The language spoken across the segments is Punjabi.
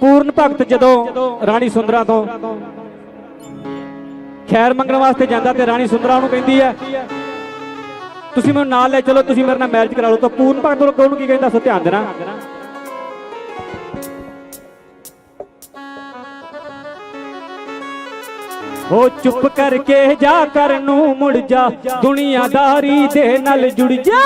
ਪੂਰਨ ਭਗਤ ਜਦੋਂ ਰਾਣੀ ਸੁੰਦਰਾ ਤੋਂ ਖੈਰ ਮੰਗਣ ਵਾਸਤੇ ਜਾਂਦਾ ਤੇ ਰਾਣੀ ਸੁੰਦਰਾ ਉਹਨੂੰ ਕਹਿੰਦੀ ਹੈ, ਤੁਸੀਂ ਮੈਨੂੰ ਨਾਲ ਲੈ ਚਲੋ, ਤੁਸੀਂ ਮੇਰੇ ਨਾਲ ਮੈਰਿਜ ਕਰਾ ਲਓ। ਤਾਂ ਪੂਰਨ ਭਗਤ ਉਹਨੂੰ ਉਹਨੂੰ ਕੀ ਕਹਿੰਦਾ, ਸੋ ਧਿਆਨ ਦੇਣਾ। ਹੋ ਚੁੱਪ ਕਰਕੇ ਜਾ ਕਰ ਨੂੰ ਮੁੜ ਜਾ, ਦੁਨੀਆਦਾਰੀ ਦੇ ਨਾਲ ਜੁੜ ਜਾ।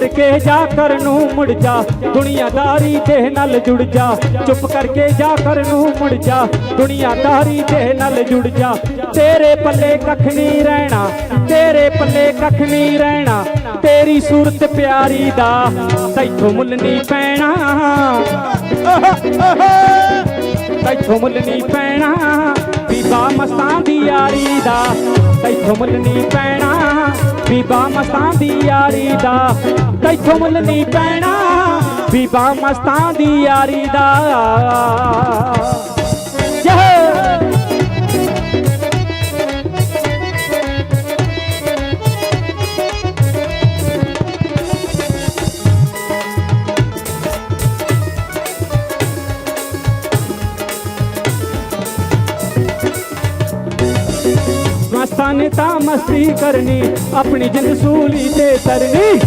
ਕਰਕੇ ਜਾ ਕਰ ਨੂੰ ਮੁੜ ਜਾ। ਦੁਨੀਆਦਾਰੀ ਦੇ ਨਾਲ ਜੁੜ ਜਾ। ਚੁੱਪ ਕਰਕੇ ਜਾ ਕਰ ਨੂੰ ਮੁੜ ਜਾ। ਦੁਨੀਆਦਾਰੀ ਦੇ ਨਾਲ ਜੁੜ ਜਾ। ਤੇਰੇ ਪੱਲੇ ਕੱਖ ਨਹੀਂ ਰਹਿਣਾ। ਤੇਰੇ ਪੱਲੇ ਕੱਖ ਨਹੀਂ ਰਹਿਣਾ। ਤੇਰੀ ਸੂਰਤ ਪਿਆਰੀ ਦਾ ਤੈਥੋਂ ਮੁੱਲ ਨਹੀਂ ਪੈਣਾ। ਤੈਥੋਂ ਮੁੱਲ ਨਹੀਂ ਪੈਣਾ। ਬੀਬਾ ਮਸਤਾਂ ਦੀ ਯਾਰੀ ਦਾ ਤੈਥੋਂ ਮੁੱਲ ਨਹੀਂ ਪੈਣਾ, ਬੀਬਾ ਮਸਤਾਂ ਦੀ ਯਾਰੀ ਦਾ। ਤੈਥੋਂ ਮੁੱਲ ਨਹੀਂ ਪੈਣਾ, ਬੀਬਾ ਮਸਤਾਂ ਦੀ ਯਾਰੀ ਦਾ। ਨੇ ਤਾਂ ਮਸਤੀ ਕਰਨੀ, ਆਪਣੀ ਜਿੰਦ ਸੂਲੀ ਤੇ ਤਰਨੀ।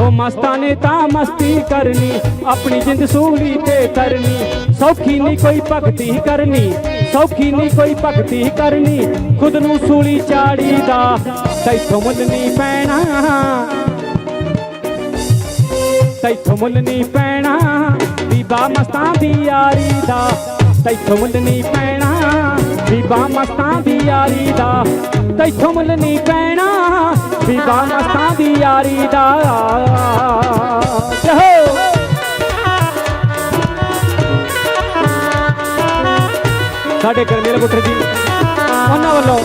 ਉਹ ਮਸਤਾਂ ਨੇ ਤਾਂ ਮਸਤੀ ਕਰਨੀ, ਆਪਣੀ ਜਿੰਦ ਸੂਲੀ ਤੇ ਤਰਨੀ। ਸੌਖੀ ਨਹੀਂ ਕੋਈ ਭਗਤੀ ਕਰਨੀ, ਸੌਖੀ ਨਹੀਂ ਕੋਈ ਭਗਤੀ ਕਰਨੀ। ਖੁਦ ਨੂੰ ਸੂਲੀ ਚਾੜੀ ਦਾ, ਤੈਥੋਂ ਮੁੱਲ ਨਹੀਂ ਪੈਣਾ। ਤੈਥੋਂ ਮੁੱਲ ਨਹੀਂ ਪੈਣਾ, ਬੀਬਾ ਮਸਤਾਂ ਦੀ ਯਾਰੀ ਦਾ। ਤੈਥੋਂ ਮੁੱਲ ਨਹੀਂ ਪੈਣਾ। ਬੀਬਾ ਮਸਤਾਂ ਦੀ ਯਾਰੀ ਦਾ। ਤੈਥੋਂ ਮੁੱਲ ਨਹੀਂ ਪੈਣਾ। ਬੀਬਾ ਮਸਤਾਂ ਦੀ ਯਾਰੀ ਦਾ। ਜਹੋ। ਸਾਡੇ ਗਰਮੇਲ ਗੁੱਟਰ ਜੀ, ਉਹਨਾਂ ਵੱਲੋਂ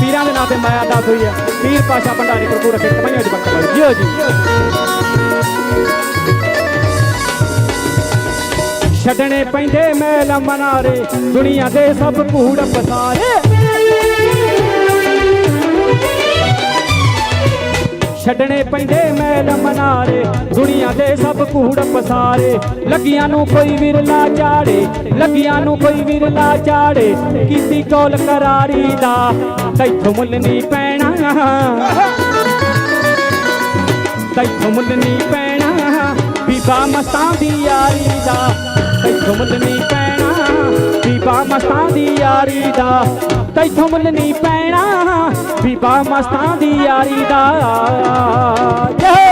ਪੀਰਾਂ ਦੇ ਨਾਂ ਤੇ ਮਾਇਆ ਦਾਸ ਹੋਈ ਹੈ। ਪੀਰ ਪਾਸ਼ਾ ਭੰਡਾਰੀ ਪ੍ਰਭੂ ਰਖੇ ਕਮਾਈਆਂ ਦੀ ਬਖਸ਼ ਜਿਓ ਜੀ। ਛੱਡਣੇ ਪੈਂਦੇ ਮੈਲ ਮਨਾਰੇ, ਦੁਨੀਆ ਦੇ ਸਭ ਕੂੜ ਪਸਾਰੇ। ਛੱਡਣੇ ਪੈਂਦੇ ਮੈਲ ਮਨਾਰੇ, ਦੁਨੀਆ ਦੇ ਸਭ ਕੂੜ ਪਸਾਰੇ। ਲੱਗੀਆਂ ਨੂੰ ਕੋਈ ਵਿਰਲਾ ਚਾੜੇ ਲੱਗੀਆਂ ਨੂੰ ਕੋਈ ਵਿਰਲਾ ਚਾੜੇ ਕੀਤੀ ਕੋਲ ਕਰਾਰੀ ਦਾ, ਤੈਥੋਂ ਮੁੱਲ ਨਹੀਂ ਪੈਣਾ। ਤੈਥੋਂ ਮੁੱਲ ਨਹੀਂ ਪੈਣਾ, ਬੀਬਾ ਮਸਤਾਂ ਦੀ ਯਾਰੀ ਦਾ। ਤੈਥੋਂ ਮੁੱਲ ਨਹੀਂ ਪੈਣਾ, ਬੀਬਾ ਮਸਤਾਂ ਦੀ ਯਾਰੀ ਦਾ। ਤੈਥੋਂ ਮੁੱਲ ਨਹੀਂ ਪੈਣਾ, ਬੀਬਾ ਮਸਤਾਂ ਦੀ ਯਾਰੀ ਦਾ। ਯੇ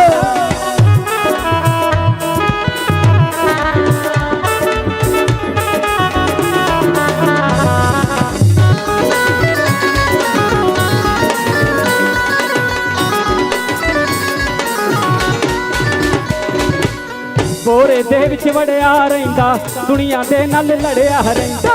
ਬੋਰੇ ਦੇ ਵਿੱਚ ਵੜਿਆ ਰਹਿੰਦਾ, ਦੁਨੀਆ ਦੇ ਨਾਲ ਲੜਿਆ ਰਹਿੰਦਾ।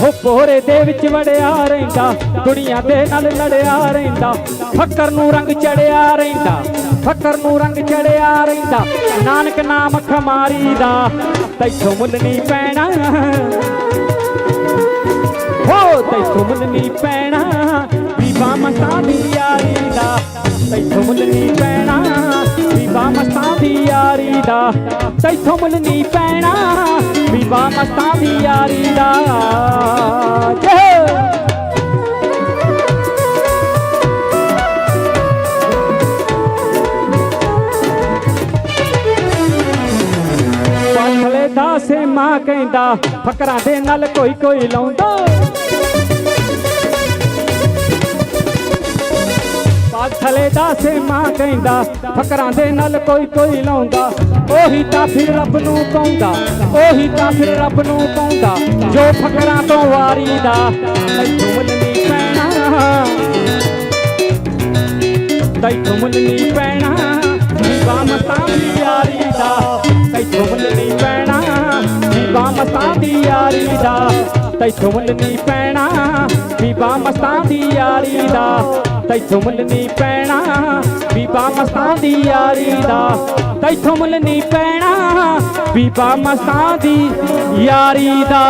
ਹੋ ਬੋਰੇ ਦੇ ਵਿੱਚ ਵੜਿਆ ਰਹਿੰਦਾ, ਦੁਨੀਆ ਦੇ ਨਾਲ ਲੜਿਆ ਰਹਿੰਦਾ। ਫੱਕਰ ਨੂੰ ਰੰਗ ਚੜਿਆ ਰਹਿੰਦਾ, ਫੱਕਰ ਨੂੰ ਰੰਗ ਚੜਿਆ ਰਹਿੰਦਾ। ਨਾਨਕ ਨਾਮ ਖਮਾਰੀ ਦਾ ਤੈਥੋਂ ਮੁੱਲ ਨਹੀਂ ਪੈਣਾ। ਹੋ, ਤੈਥੋਂ ਮੁੱਲ ਨਹੀਂ ਪੈਣਾ। ਬੀਬਾ ਮਸਤਾਂ ਤੈਥੋਂ ਮੁੱਲ ਨਹੀਂ ਪੈਣਾ ਬੀਬਾ ਮਸਤਾਂ ਦੀ ਯਾਰੀ ਦਾ। ਤੈਥੋਂ ਮੁੱਲ ਨਹੀਂ ਪੈਣਾ ਬੀਬਾ ਮਸਤਾਂ ਦੀ ਯਾਰੀ ਦਾ। ਜੈ ਕਹਿੰਦਾ, ਫਕਰਾਂ ਦੇ ਨਾਲ ਕੋਈ ਕੋਈ ਲਾਉਂਦਾ। ਥਲੇ ਦਾ ਸੇਮਾ ਕਹਿੰਦਾ, ਫਕਰਾਂ ਦੇ ਨਾਲ ਕੋਈ ਕੋਈ ਲਾਉਂਦਾ। ਉਹੀ ਤਾਂ ਫਿਰ ਰੱਬ ਨੂੰ ਪਾਉਂਦਾ, ਉਹੀ ਤਾਂ ਫਿਰ ਰੱਬ ਨੂੰ ਪਾਉਂਦਾ, ਜੋ ਫਕਰਾਂ ਤੋਂ ਵਾਰੀ ਦਾ ਤੈਥੋਂ ਮੁੱਲ ਨਹੀਂ ਪੈਣਾ। ਤੈਥੋਂ ਮੁੱਲ ਨਹੀਂ ਪੈਣਾ ਬੀਬਾ ਮਸਤਾਂ ਦੀ ਯਾਰੀ ਦਾ ਤੈਥੋਂ ਮੁੱਲ ਨਹੀਂ ਪੈਣਾ ਬੀਬਾ ਮਸਤਾਂ ਦੀ ਯਾਰੀ ਦਾ ਤੈਥੋਂ ਮੁੱਲ ਨਹੀਂ ਪੈਣਾ ਬੀਬਾ ਮਸਤਾਂ ਦੀ ਯਾਰੀ ਦਾ ਤੈਥੋਂ ਮੁੱਲ ਨਹੀਂ ਪੈਣਾ, ਬੀਬਾ ਮਸਤਾਂ ਦੀ ਯਾਰੀ ਦਾ। ਤੈਥੋਂ ਮੁੱਲ ਨਹੀਂ ਪੈਣਾ, ਬੀਬਾ ਮਸਤਾਂ ਦੀ ਯਾਰੀ ਦਾ।